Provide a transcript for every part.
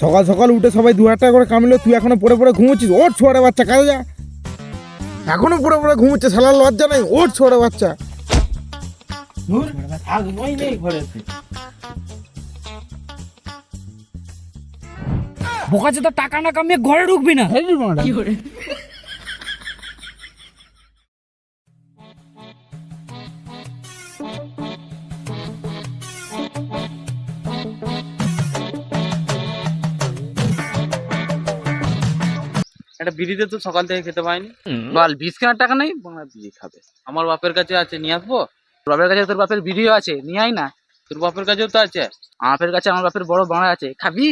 সকাল সকাল উঠে সবাই দু হাজার টাকা করে কামলো তুই এখনও পড়ে পড়ে ঘুমোচ্ছিস? ওর ছোয়ারে বাচ্চা কাজে যা। এখনও পড়ে পড়ে ঘুমোচ্ছে সালার লজ্জা নাই ওর ছোয়ারে বাচ্চা। বোকাচে তো টাকা না কামিয়ে ঘরে ঢুকবি না। একটা বিড়িতে তো সকাল থেকে খেতে পাইনি। বল বিষ কেনার টাকা নেই বাংলা বিড়ি খাবে। আমার বাপের কাছে আছে নিয়ে আসব? তোর বাপের কাছে তোর বাপের বিড়িও আছে নিয়ে আয় না। তোর বাপের কাছেও তো আছে। আমার বাপের কাছে আমার বাপের বড় বাংলা আছে। খাবি?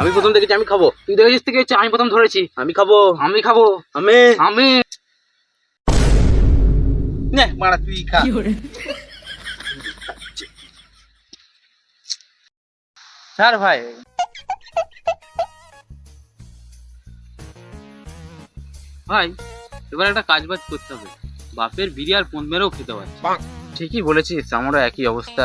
আমি প্রথম দেখেছি আমি খাব। তুই দেখেছিস থেকে হচ্ছে আমি প্রথম ধরেছি। আমি খাব। আমি খাব। আমি। আমি। নে মারা তুই খা। স্যার ভাই। ভাই এবার একটা কাজ বাজ করতে হবে। বাপের বিড়ি আর পন মেরেও খেতে পারছি। ঠিকই বলেছিস আমারও একই অবস্থা।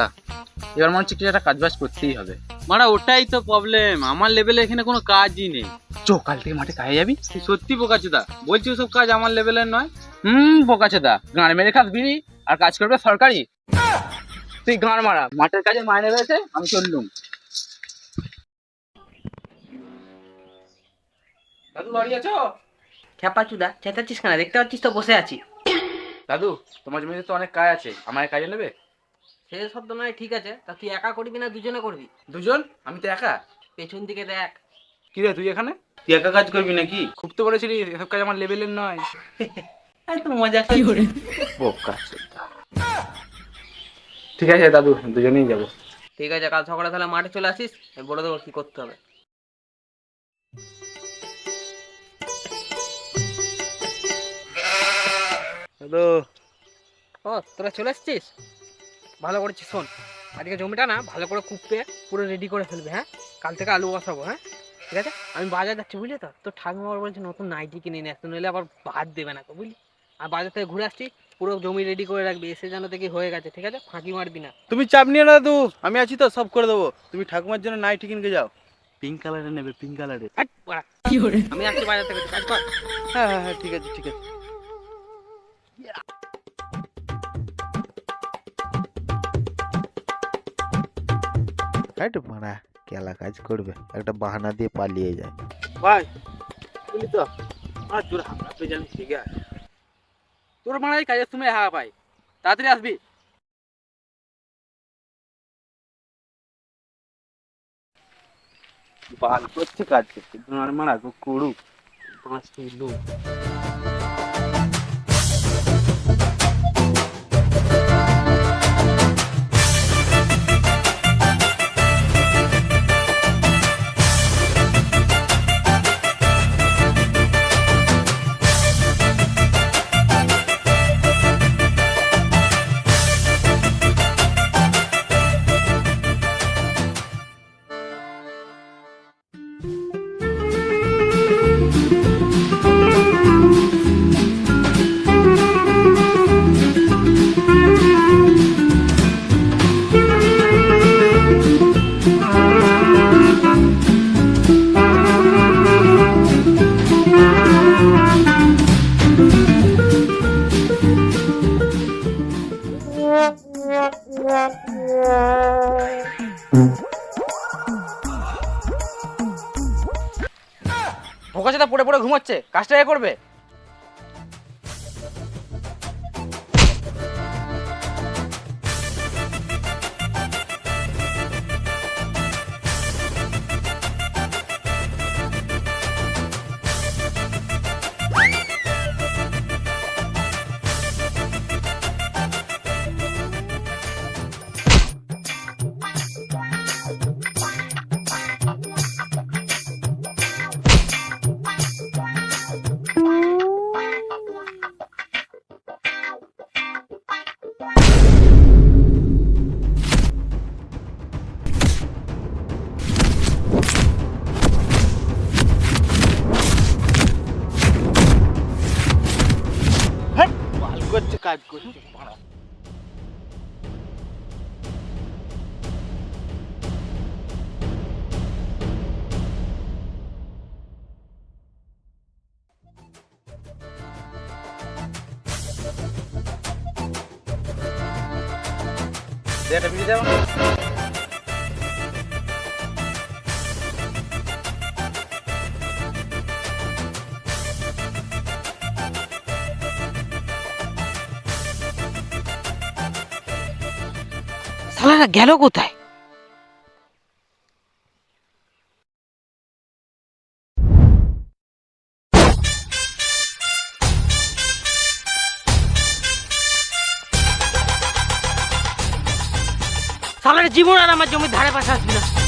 এবার মনে হচ্ছে কিছু একটা কাজ বাজ করতেই হবে। মারা ওটাই তো প্রবলেম আমার লেভেলে এখানে কোনো কাজই নেই। চো কাল থেকে মাঠে কাজে যাবি? তুই সত্যি বোকাচোদা। বলছি ওসব কাজ আমার লেভেলের নয়। হুম বোকাচোদা। গান মেরে খাস বিড়ি আর কাজ করবে সরকারি। তুই গান মারা। মাঠের কাজে মাইনে রয়েছে আমি চললুম। দাদু বাড়ি আছো? খ্যাপা চুদা চেঁচাচ্ছিস কেন? দেখতে পাচ্ছিস তো বসে আছি। দাদু তোমার জমিতে তো অনেক কাজ আছে। আমার কাজে নেবে? সে শব্দ নয় ঠিক আছে। তা তুই একা করবি না দুজনে করবি? দুজন? আমি তো একা? পেছন দিকে দেখ। কি রে তুই এখানে? তুই একা কাজ করবি নাকি? খুব তো বলেছিলি এসব কাজ আমার লেভেলের নয়। আরে তোর মজা কি করে? বোকা ঠিক আছে দাদু দুজনেই যাব। ঠিক আছে কাল সকালে তাহলে মাঠে চলে আসিস বলে দেবো কি করতে হবে। দাদু ও তোরা চলে এসছিস ভালো করেছিস শোন আজকে জমিটা না ভালো করে কুপে পুরো রেডি করে ফেলবে হ্যাঁ? কাল থেকে আলু বসাবো হ্যাঁ? ঠিক আছে? আমি বাজার যাচ্ছি বুঝলি তো? তোর ঠাকুমা আবার বলছে নতুন নাইটি কিনে নিয়ে আসতে নইলে আবার ভাত দেবে না তো বুঝলি? আর বাজার থেকে ঘুরে আসছি পুরো জমি রেডি করে রাখবি এসে যেন দেখি হয়ে গেছে ঠিক আছে? ফাঁকি মারবি না। তুমি চাপ নিয়ে না দাদু আমি আছি তো সব করে দেবো। তুমি ঠাকুমার জন্য নাইটি কিনকে যাও। পিঙ্ক কালারের নেবে পিঙ্ক বাড়া। আমি আসছি বাজার থেকে কাজ কর। হ্যাঁ হ্যাঁ হ্যাঁ ঠিক আছে ঠিক আছে। হ্যাঁ মারা কেলা কাজ করবে একটা বাহানা দিয়ে পালিয়ে যায় ভাই বুঝলি তো আমার জোর হামলা পেয়ে জানি ঠিক আছে তোর মানে এই কাজের সময় হ্যাঁ ভাই তাড়াতাড়ি আসবি বাল করছে কাজ করছে তোমার মারা করুক পাঁচটি লোক ভোকাচাটা পড়ে পড়ে ঘুমাচ্ছে। কাজটা এ করবে? কাজ করছে এটা বিয়ে যাব শালারা গেল কোথায়? শালারা জীবন আর আমার জমির ধারে পাশে আসবি না।